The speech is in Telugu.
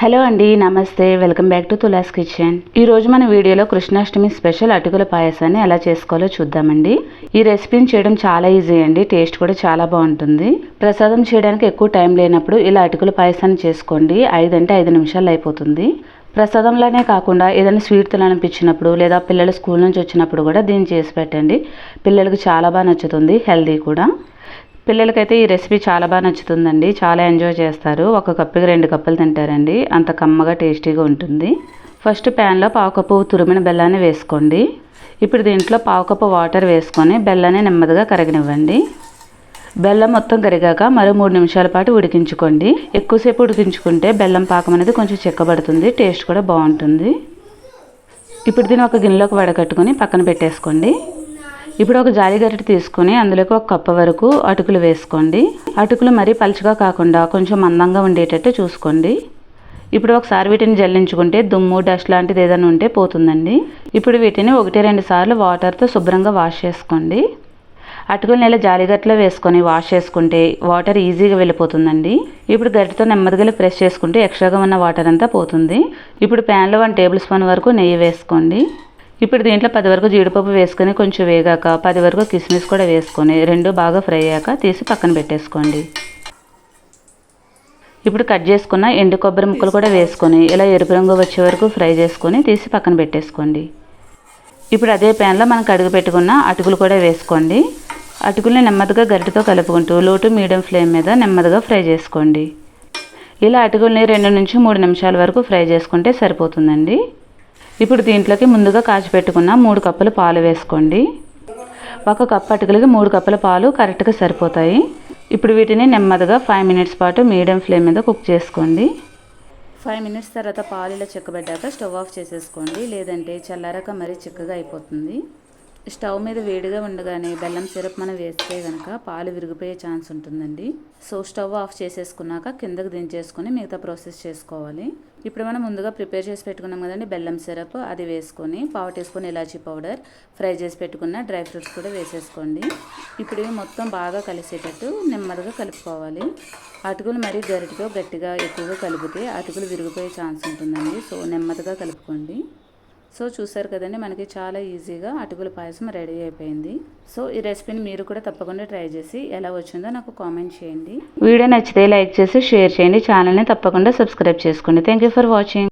హలో అండి నమస్తే. Welcome back to Tulas kitchen. ఈరోజు మన వీడియోలో కృష్ణాష్టమి స్పెషల్ అటుకుల పాయసాన్ని ఎలా చేసుకోవాలో చూద్దామండి. ఈ రెసిపీని చేయడం చాలా ఈజీ అండి. టేస్ట్ కూడా చాలా బాగుంటుంది. ప్రసాదం చేయడానికి ఎక్కువ టైం లేనప్పుడు ఇలా అటుకుల పాయసాన్ని చేసుకోండి. ఐదు అంటే ఐదు నిమిషాలు అయిపోతుంది. ప్రసాదంలోనే కాకుండా ఏదైనా స్వీట్ తినాలనిపించినప్పుడు లేదా పిల్లలు స్కూల్ నుంచి వచ్చినప్పుడు కూడా దీన్ని చేసి పెట్టండి. పిల్లలకు చాలా బాగా నచ్చుతుంది హెల్దీ కూడా. పిల్లలకైతే ఈ రెసిపీ చాలా బాగా నచ్చుతుందండి. చాలా ఎంజాయ్ చేస్తారు. ఒక కప్పుకి రెండు కప్పులు తింటారండి. అంత కమ్మగా టేస్టీగా ఉంటుంది. ఫస్ట్ ప్యాన్లో పావుకప్పు తురిమిన బెల్లాన్ని వేసుకోండి. ఇప్పుడు దీంట్లో పావుకప్పు వాటర్ వేసుకొని బెల్లాన్ని నెమ్మదిగా కరగనివ్వండి. బెల్లం మొత్తం కరిగాక మరో మూడు నిమిషాల పాటు ఉడికించుకోండి. ఎక్కువసేపు ఉడికించుకుంటే బెల్లం పాకం అనేది కొంచెం చెక్కబడుతుంది. టేస్ట్ కూడా బాగుంటుంది. ఇప్పుడు దీన్ని ఒక గిన్నెలోకి వడకట్టుకొని పక్కన పెట్టేసుకోండి. ఇప్పుడు ఒక జాలి గరిటె తీసుకొని అందులోకి ఒక కప్ప వరకు అటుకులు వేసుకోండి. అటుకులు మరీ పలుచగా కాకుండా కొంచెం మందంగా ఉండేటట్టు చూసుకోండి. ఇప్పుడు ఒకసారి వీటిని జల్లించుకుంటే దుమ్ము డస్ట్ లాంటిది ఏదైనా ఉంటే పోతుందండి. ఇప్పుడు వీటిని ఒకటి రెండు సార్లు వాటర్తో శుభ్రంగా వాష్ చేసుకోండి. అటుకులు నెల జాలిగట్లో వేసుకొని వాష్ చేసుకుంటే వాటర్ ఈజీగా వెళ్ళిపోతుందండి. ఇప్పుడు గరిటతో నెమ్మదిగా ప్రెస్ చేసుకుంటే ఎక్స్ట్రాగా ఉన్న వాటర్ అంతా పోతుంది. ఇప్పుడు ప్యాన్లో వన్ టేబుల్ స్పూన్ వరకు నెయ్యి వేసుకోండి. ఇప్పుడు దీంట్లో పది వరకు జీడిపప్పు వేసుకొని కొంచెం వేగాక పది వరకు కిస్మిస్ కూడా వేసుకొని రెండు బాగా ఫ్రై అయ్యాక తీసి పక్కన పెట్టేసుకోండి. ఇప్పుడు కట్ చేసుకున్న ఎండు కొబ్బరి ముక్కలు కూడా వేసుకొని ఇలా ఎరుపు రంగు వచ్చే వరకు ఫ్రై చేసుకొని తీసి పక్కన పెట్టేసుకోండి. ఇప్పుడు అదే ప్యాన్లో మనం కడుగు పెట్టుకున్న అటుకులు కూడా వేసుకోండి. అటుకుల్ని నెమ్మదిగా గరిటతో కలుపుకుంటూ లోటు మీడియం ఫ్లేమ్ మీద నెమ్మదిగా ఫ్రై చేసుకోండి. ఇలా అటుకుల్ని రెండు నుంచి మూడు నిమిషాల వరకు ఫ్రై చేసుకుంటే సరిపోతుందండి. ఇప్పుడు దీంట్లోకి ముందుగా కాచి పెట్టుకున్న మూడు కప్పులు పాలు వేసుకోండి. ఒక కప్పు అటుకులకి మూడు కప్పుల పాలు కరెక్ట్గా సరిపోతాయి. ఇప్పుడు వీటిని నెమ్మదిగా ఫైవ్ మినిట్స్ పాటు మీడియం ఫ్లేమ్ మీద కుక్ చేసుకోండి. ఫైవ్ మినిట్స్ తర్వాత పాలు ఇలా చిక్కబడ్డాక స్టవ్ ఆఫ్ చేసేసుకోండి. లేదంటే చల్లారాక మరీ చిక్కగా అయిపోతుంది. స్టవ్ మీద వేడిగా ఉండగానే బెల్లం సిరప్ మనం వేస్తే కనుక పాలు విరిగిపోయే ఛాన్స్ ఉంటుందండి. సో స్టవ్ ఆఫ్ చేసేసుకున్నాక కిందకు దించేసుకొని మిగతా ప్రాసెస్ చేసుకోవాలి. ఇప్పుడు మనం ముందుగా ప్రిపేర్ చేసి పెట్టుకున్నాం కదండి బెల్లం సిరప్ అది వేసుకొని పావు టీ స్పూన్ ఇలాచీ పౌడర్ ఫ్రై చేసి పెట్టుకున్న డ్రై ఫ్రూట్స్ కూడా వేసేసుకోండి. ఇప్పుడు ఇవి మొత్తం బాగా కలిసేటట్టు నెమ్మదిగా కలుపుకోవాలి. అటుకులు మరీ గరిటితో గట్టిగా ఎక్కువగా కలిపితే అటుకులు విరిగిపోయే ఛాన్స్ ఉంటుందండి. సో నెమ్మదిగా కలుపుకోండి. సో చూసారు కదండి మనకి చాలా ఈజీగా అటుకుల పాయసం రెడీ అయిపోయింది. సో ఈ రెసిపీని మీరు కూడా తప్పకుండా ట్రై చేసి ఎలా వచ్చిందో నాకు కామెంట్ చేయండి. వీడియో నచ్చితే లైక్ చేసి షేర్ చేయండి ఛానల్ని తప్పకుండా సబ్స్క్రైబ్ చేసుకోండి. Thank you for watching